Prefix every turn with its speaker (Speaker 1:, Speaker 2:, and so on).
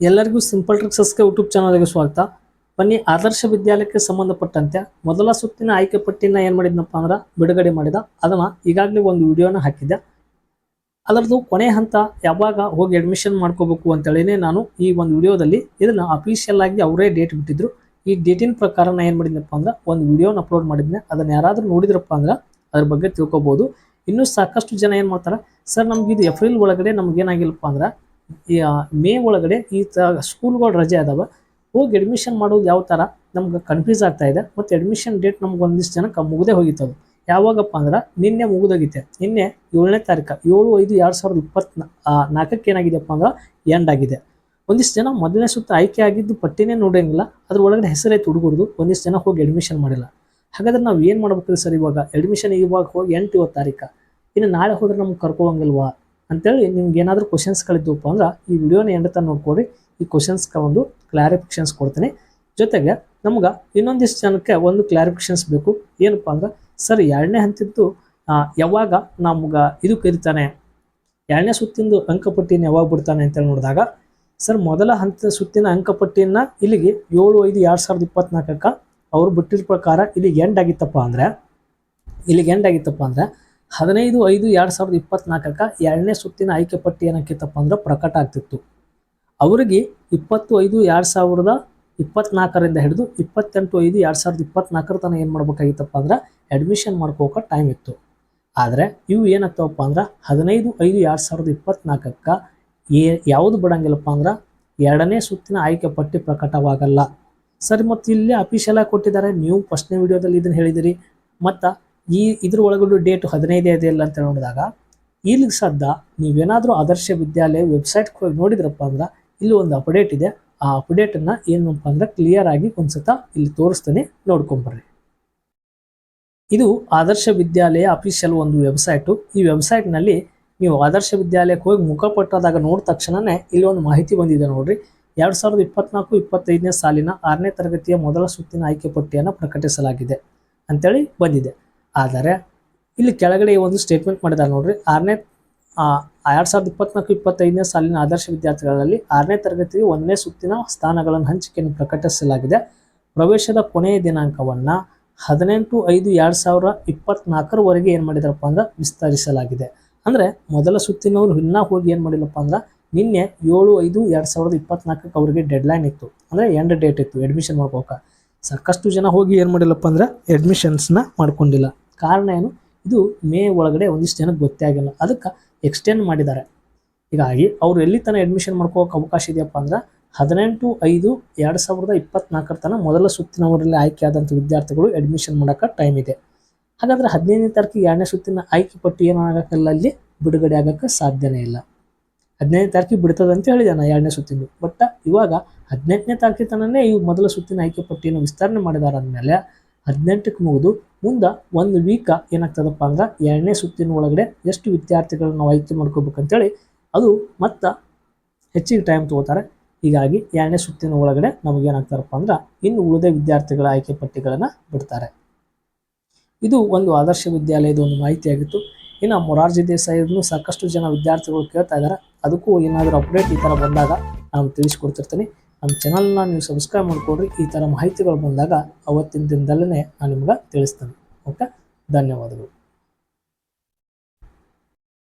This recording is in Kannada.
Speaker 1: ಎಲ್ಲರಿಗೂ ಸಿಂಪಲ್ ಟ್ರಿಕ್ಸಸ್ಗೆ ಯೂಟ್ಯೂಬ್ ಚಾನಲ್ಗೆ ಸ್ವಾಗತ. ಬನ್ನಿ, ಆದರ್ಶ ವಿದ್ಯಾಲಯಕ್ಕೆ ಸಂಬಂಧಪಟ್ಟಂತೆ ಮೊದಲ ಸುತ್ತಿನ ಆಯ್ಕೆ ಪಟ್ಟಿನ ಏನು ಮಾಡಿದ್ನಪ್ಪ ಅಂದ್ರೆ ಬಿಡುಗಡೆ ಮಾಡಿದ. ಅದನ್ನು ಈಗಾಗಲೇ ಒಂದು ವಿಡಿಯೋನ ಹಾಕಿದ್ದೆ. ಅದರದ್ದು ಕೊನೆ ಹಂತ, ಯಾವಾಗ ಹೋಗಿ ಅಡ್ಮಿಷನ್ ಮಾಡ್ಕೋಬೇಕು ಅಂತೇಳಿನೇ ನಾನು ಈ ಒಂದು ವಿಡಿಯೋದಲ್ಲಿ ಇದನ್ನು ಅಫಿಷಿಯಲ್ ಆಗಿ ಅವರೇ ಡೇಟ್ ಬಿಟ್ಟಿದ್ರು. ಈ ಡೇಟಿನ ಪ್ರಕಾರ ನಾನು ಏನು ಮಾಡಿದ್ನಪ್ಪ ಅಂದ್ರೆ ಒಂದು ವಿಡಿಯೋನ ಅಪ್ಲೋಡ್ ಮಾಡಿದ್ನೆ. ಅದನ್ನು ಯಾರಾದರೂ ನೋಡಿದ್ರಪ್ಪ ಅಂದ್ರೆ ಅದ್ರ ಬಗ್ಗೆ ತಿಳ್ಕೊಬೋದು. ಇನ್ನೂ ಸಾಕಷ್ಟು ಜನ ಏನು ಮಾಡ್ತಾರೆ, ಸರ್, ನಮ್ಗೆ ಇದು ಏಪ್ರಿಲ್ ಒಳಗಡೆ ನಮ್ಗೆ ಏನಾಗಿಲ್ಲಪ್ಪ ಅಂದ್ರೆ ಮೇ ಒಳಗಡೆ ಈ ತ, ಸ್ಕೂಲ್ಗಳು ರಜೆ ಅದಾವೆ. ಹೋಗಿ ಅಡ್ಮಿಷನ್ ಮಾಡೋದು ಯಾವ ಥರ ನಮ್ಗೆ ಕನ್ಫ್ಯೂಸ್ ಆಗ್ತಾ ಇದೆ. ಮತ್ತು ಅಡ್ಮಿಷನ್ ಡೇಟ್ ನಮ್ಗೆ ಒಂದಿಷ್ಟು ಜನಕ್ಕೆ ಮುಗದೆ ಹೋಗಿತ್ತದು. ಯಾವಾಗಪ್ಪ ಅಂದ್ರೆ ನಿನ್ನೆ ಮುಗಿದೋಗಿತ್ತೆ. ನಿನ್ನೆ ಏಳನೇ ತಾರೀಕು, ಏಳು, ಐದು, ಎರಡು ಸಾವಿರದ ಇಪ್ಪತ್ತ್ ನಾಲ್ಕಕ್ಕೆ ಏನಾಗಿದೆಪ್ಪ ಅಂದ್ರೆ ಎಂಡ್ ಆಗಿದೆ. ಒಂದಿಷ್ಟು ಜನ ಮೊದಲನೇ ಸುತ್ತ ಆಯ್ಕೆ ಆಗಿದ್ದು ಪಟ್ಟಿನೇ ನೋಡೋಂಗಿಲ್ಲ. ಅದ್ರ ಒಳಗಡೆ ಹೆಸರೈತೆ ಹುಡುಗರದು. ಒಂದಿಷ್ಟು ಜನ ಹೋಗಿ ಅಡ್ಮಿಷನ್ ಮಾಡಿಲ್ಲ. ಹಾಗಾದ್ರೆ ನಾವು ಏನು ಮಾಡ್ಬೇಕ್ರಿ ಸರ್ ಇವಾಗ? ಅಡ್ಮಿಷನ್ ಇವಾಗ ಹೋಗಿ ಎಂಟು ಇವತ್ತು ತಾರೀಕು. ಇನ್ನು ನಾಳೆ ಹೋದ್ರೆ ನಮ್ಗೆ ಕರ್ಕೋವಂಗಿಲ್ವಾ ಅಂತೇಳಿ ನಿಮ್ಗೆ ಏನಾದರೂ ಕ್ವಶನ್ಸ್ಗಳಿದ್ದವಪ್ಪ ಅಂದ್ರೆ ಈ ವಿಡಿಯೋನ ಎಂಡ್ ತನಕ ನೋಡ್ಕೊಡಿ ಈ ಕ್ವಶನ್ಸ್ಗೆ ಒಂದು ಕ್ಲಾರಿಫಿಕೇಷನ್ಸ್ ಕೊಡ್ತೀನಿ. ಜೊತೆಗೆ ನಮ್ಗೆ ಇನ್ನೊಂದಿಷ್ಟು ಜನಕ್ಕೆ ಒಂದು ಕ್ಲಾರಿಫಿಕೇಷನ್ಸ್ ಬೇಕು. ಏನಪ್ಪ ಅಂದ್ರೆ ಸರ್ ಎರಡನೇ ಹಂತದ್ದು ಯಾವಾಗ ನಮ್ಗೆ ಇದು ಕರಿತಾನೆ, ಎರಡನೇ ಸುತ್ತಿಂದು ಅಂಕಪಟ್ಟಿನ ಯಾವಾಗ ಬಿಡ್ತಾನೆ ಅಂತೇಳಿ ನೋಡಿದಾಗ, ಸರ್ ಮೊದಲ ಹಂತದ ಸುತ್ತಿನ ಅಂಕಪಟ್ಟಿಯನ್ನು ಇಲ್ಲಿಗೆ ಏಳು, ಐದು, ಎರಡು ಸಾವಿರದ ಇಪ್ಪತ್ನಾಲ್ಕಕ್ಕೆ ಅವ್ರು ಬಿಟ್ಟಿರೋ ಪ್ರಕಾರ ಇಲ್ಲಿಗೆ ಎಂಡ್ ಆಗಿತ್ತಪ್ಪ ಅಂದರೆ, ಇಲ್ಲಿಗೆ ಎಂಡ್ ಆಗಿತ್ತಪ್ಪ ಅಂದರೆ ಹದಿನೈದು, ಐದು, ಎರಡು ಸಾವಿರದ ಇಪ್ಪತ್ನಾಲ್ಕಕ್ಕೆ ಎರಡನೇ ಸುತ್ತಿನ ಆಯ್ಕೆ ಪಟ್ಟಿ ಏನಕ್ಕಿತ್ತಪ್ಪ ಅಂದ್ರೆ ಪ್ರಕಟ ಆಗ್ತಿತ್ತು. ಅವರಿಗೆ ಇಪ್ಪತ್ತು, ಐದು, ಎರಡು ಸಾವಿರದ ಇಪ್ಪತ್ನಾಲ್ಕರಿಂದ ಹಿಡಿದು ಇಪ್ಪತ್ತೆಂಟು, ಐದು, ಎರಡು ಸಾವಿರದ ಇಪ್ಪತ್ನಾಲ್ಕರ ತನಕ ಏನು ಮಾಡ್ಬೇಕಾಗಿತ್ತಪ್ಪ ಅಂದ್ರೆ ಅಡ್ಮಿಷನ್ ಮಾಡ್ಕೋಕೆ ಟೈಮ್ ಇತ್ತು. ಆದರೆ ಇವು ಏನಾಗ್ತಾವಪ್ಪ ಅಂದ್ರೆ ಹದಿನೈದು, ಐದು, ಎರಡು ಸಾವಿರದ ಇಪ್ಪತ್ನಾಲ್ಕಕ್ಕೆ ಏ, ಯಾವುದು ಬಿಡಂಗಿಲ್ಲಪ್ಪ ಅಂದ್ರೆ ಎರಡನೇ ಸುತ್ತಿನ ಆಯ್ಕೆ ಪಟ್ಟಿ ಪ್ರಕಟವಾಗಲ್ಲ. ಸರಿ, ಮತ್ತು ಇಲ್ಲಿ ಅಫಿಷಿಯಲಾಗಿ ಕೊಟ್ಟಿದ್ದಾರೆ. ನೀವು ಫಸ್ಟ್ನೇ ವಿಡಿಯೋದಲ್ಲಿ ಇದನ್ನು ಹೇಳಿದಿರಿ. ಮತ್ತು ಈ ಇದ್ರ ಒಳಗಡೆ ಡೇಟ್ ಹದಿನೈದೇ ಇದೆ ಇಲ್ಲ ಅಂತ ನೋಡಿದಾಗ, ಇಲ್ಲಿಗೆ ಸದ್ದ ನೀವೇನಾದರೂ ಆದರ್ಶ ವಿದ್ಯಾಲಯ ವೆಬ್ಸೈಟ್ಗೆ ಹೋಗಿ ನೋಡಿದ್ರಪ್ಪ ಅಂದ್ರೆ ಇಲ್ಲಿ ಒಂದು ಅಪ್ಡೇಟ್ ಇದೆ. ಆ ಅಪ್ಡೇಟನ್ನು ಏನಪ್ಪ ಅಂದ್ರೆ ಕ್ಲಿಯರ್ ಆಗಿ ಒಂದ್ಸತ ಇಲ್ಲಿ ತೋರಿಸ್ತಾನೆ ನೋಡ್ಕೊಂಬರ್ರಿ. ಇದು ಆದರ್ಶ ವಿದ್ಯಾಲಯ ಅಫಿಷಿಯಲ್ ಒಂದು ವೆಬ್ಸೈಟು ಈ ವೆಬ್ಸೈಟ್ನಲ್ಲಿ ನೀವು ಆದರ್ಶ ವಿದ್ಯಾಲಯಕ್ಕೆ ಹೋಗಿ ಮುಖಪಟ್ಟಾದಾಗ ನೋಡಿದ ತಕ್ಷಣವೇ ಇಲ್ಲಿ ಒಂದು ಮಾಹಿತಿ ಬಂದಿದೆ ನೋಡ್ರಿ. ಎರಡು ಸಾವಿರದ ಇಪ್ಪತ್ನಾಲ್ಕು, ಇಪ್ಪತ್ತೈದನೇ ಸಾಲಿನ ಆರನೇ ತರಗತಿಯ ಮೊದಲ ಸುತ್ತಿನ ಆಯ್ಕೆ ಪಟ್ಟಿಯನ್ನು ಪ್ರಕಟಿಸಲಾಗಿದೆ ಅಂತೇಳಿ ಬಂದಿದೆ. ಆದರೆ ಇಲ್ಲಿ ಕೆಳಗಡೆ ಒಂದು ಸ್ಟೇಟ್ಮೆಂಟ್ ಮಾಡಿದ್ದಾರೆ ನೋಡ್ರಿ. ಆರನೇ ಎರಡು ಸಾವಿರದ ಇಪ್ಪತ್ನಾಲ್ಕು, ಇಪ್ಪತ್ತೈದನೇ ಸಾಲಿನ ಆದರ್ಶ ವಿದ್ಯಾರ್ಥಿಗಳಲ್ಲಿ ಆರನೇ ತರಗತಿಗೆ ಒಂದನೇ ಸುತ್ತಿನ ಸ್ಥಾನಗಳನ್ನು ಹಂಚಿಕೆಯನ್ನು ಪ್ರಕಟಿಸಲಾಗಿದೆ. ಪ್ರವೇಶದ ಕೊನೆಯ ದಿನಾಂಕವನ್ನು ಹದಿನೆಂಟು ಐದು ಎರಡು ಸಾವಿರ ಇಪ್ಪತ್ನಾಲ್ಕರವರೆಗೆ ಏನು ಮಾಡಿದಾರಪ್ಪ ಅಂದ್ರೆ ವಿಸ್ತರಿಸಲಾಗಿದೆ. ಅಂದರೆ ಮೊದಲ ಸುತ್ತಿನವರು ಇನ್ನೂ ಹೋಗಿ ಏನು ಮಾಡಿಲ್ಲಪ್ಪ ಅಂದ್ರೆ ನಿನ್ನೆ ಏಳು ಐದು ಎರಡು ಸಾವಿರದ ಇಪ್ಪತ್ನಾಲ್ಕಕ್ಕೆ ಅವರಿಗೆ ಡೆಡ್ಲೈನ್ ಇತ್ತು. ಅಂದರೆ ಎಂಡ್ ಡೇಟ್ ಇತ್ತು ಅಡ್ಮಿಷನ್ ಮಾಡ್ಕೋಕೆ ಸಾಕಷ್ಟು ಜನ ಹೋಗಿ ಏನು ಮಾಡಿಲ್ಲಪ್ಪ ಅಂದ್ರೆ ಅಡ್ಮಿಷನ್ಸ್ನ ಮಾಡ್ಕೊಂಡಿಲ್ಲ. ಕಾರಣ ಏನು? ಇದು ಮೇ ಒಳಗಡೆ ಒಂದಿಷ್ಟು ಜನಕ್ಕೆ ಗೊತ್ತೇ ಆಗಿಲ್ಲ. ಅದಕ್ಕೆ ಎಕ್ಸ್ಟೆಂಡ್ ಮಾಡಿದ್ದಾರೆ. ಹೀಗಾಗಿ ಅವ್ರು ಎಲ್ಲಿ ತನಕ ಅಡ್ಮಿಷನ್ ಮಾಡ್ಕೋಕೆ ಅವಕಾಶ ಇದೆಯಪ್ಪ ಅಂದ್ರೆ ಹದಿನೆಂಟು ಐದು ಎರಡು ಸಾವಿರದ ಇಪ್ಪತ್ನಾಲ್ಕರ ತನಕ ಮೊದಲ ಸುತ್ತಿನವರಲ್ಲಿ ಆದಂಥ ವಿದ್ಯಾರ್ಥಿಗಳು ಅಡ್ಮಿಷನ್ ಮಾಡೋಕೆ ಟೈಮ್ ಇದೆ. ಹಾಗಾದ್ರೆ ಹದಿನೈದನೇ ತಾರೀಕಿಗೆ ಎರಡನೇ ಸುತ್ತಿನ ಆಯ್ಕೆ ಪಟ್ಟಿ ಏನಾಗಲ್ಲ ಅಲ್ಲಿ ಬಿಡುಗಡೆ ಆಗೋಕ್ಕೆ ಸಾಧ್ಯನೇ ಇಲ್ಲ. ಹದಿನೈದನೇ ತಾರೀಕಿಗೆ ಬಿಡ್ತದೆ ಅಂತ ಹೇಳಿದೆ ನಾನು ಎರಡನೇ ಸುತ್ತಿನ ಬಟ್ ಇವಾಗ ಹದಿನೆಂಟನೇ ತಾರೀಕಿಗೆ ತನನೇ ಈ ಮೊದಲ ಸುತ್ತಿನ ಆಯ್ಕೆ ಪಟ್ಟಿಯನ್ನು ವಿಸ್ತರಣೆ ಮಾಡಿದಾರಾದ್ಮೇಲೆ ಹದಿನೆಂಟಕ್ಕೆ ಮುಗಿದು ಮುಂದೆ ಒಂದು ವೀಕ ಏನಾಗ್ತದಪ್ಪ ಅಂದ್ರೆ ಎರಡನೇ ಸುತ್ತಿನ ಒಳಗಡೆ ಎಷ್ಟು ವಿದ್ಯಾರ್ಥಿಗಳನ್ನ ನಾವು ಆಯ್ಕೆ ಮಾಡ್ಕೋಬೇಕಂತೇಳಿ ಅದು ಮತ್ತೆ ಹೆಚ್ಚಿಗೆ ಟೈಮ್ ತಗೋತಾರೆ. ಹೀಗಾಗಿ ಎರಡನೇ ಸುತ್ತಿನ ಒಳಗಡೆ ನಮಗೇನಾಗ್ತಾರಪ್ಪ ಅಂದ್ರೆ ಇನ್ನು ಉಳಿದ ವಿದ್ಯಾರ್ಥಿಗಳ ಆಯ್ಕೆ ಪಟ್ಟಿಗಳನ್ನು ಬಿಡ್ತಾರೆ. ಇದು ಒಂದು ಆದರ್ಶ ವಿದ್ಯಾಲಯದ ಒಂದು ಮಾಹಿತಿಯಾಗಿತ್ತು. ಇನ್ನು ಮೊರಾರ್ಜಿ ದೇಸಾಯಿಯನ್ನು ಸಾಕಷ್ಟು ಜನ ವಿದ್ಯಾರ್ಥಿಗಳು ಕೇಳ್ತಾ ಇದ್ದಾರೆ ಅದಕ್ಕೂ ಏನಾದರೂ ಅಪ್ಡೇಟ್ ಈ ಥರ ಬಂದಾಗ ನಾನು ತಿಳಿಸ್ಕೊಡ್ತಿರ್ತೀನಿ. ನಮ್ಮ ಚಾನಲ್ನ ನೀವು ಸಬ್ಸ್ಕ್ರೈಬ್ ಮಾಡಿಕೊಡ್ರಿ ಈ ಥರ ಮಾಹಿತಿಗಳು ಬಂದಾಗ ಅವತ್ತಿನ ದಿನದಲ್ಲೇ ನಾನು ನಿಮ್ಗೆ ತಿಳಿಸ್ತೇನೆ. ಓಕೆ ಧನ್ಯವಾದಗಳು.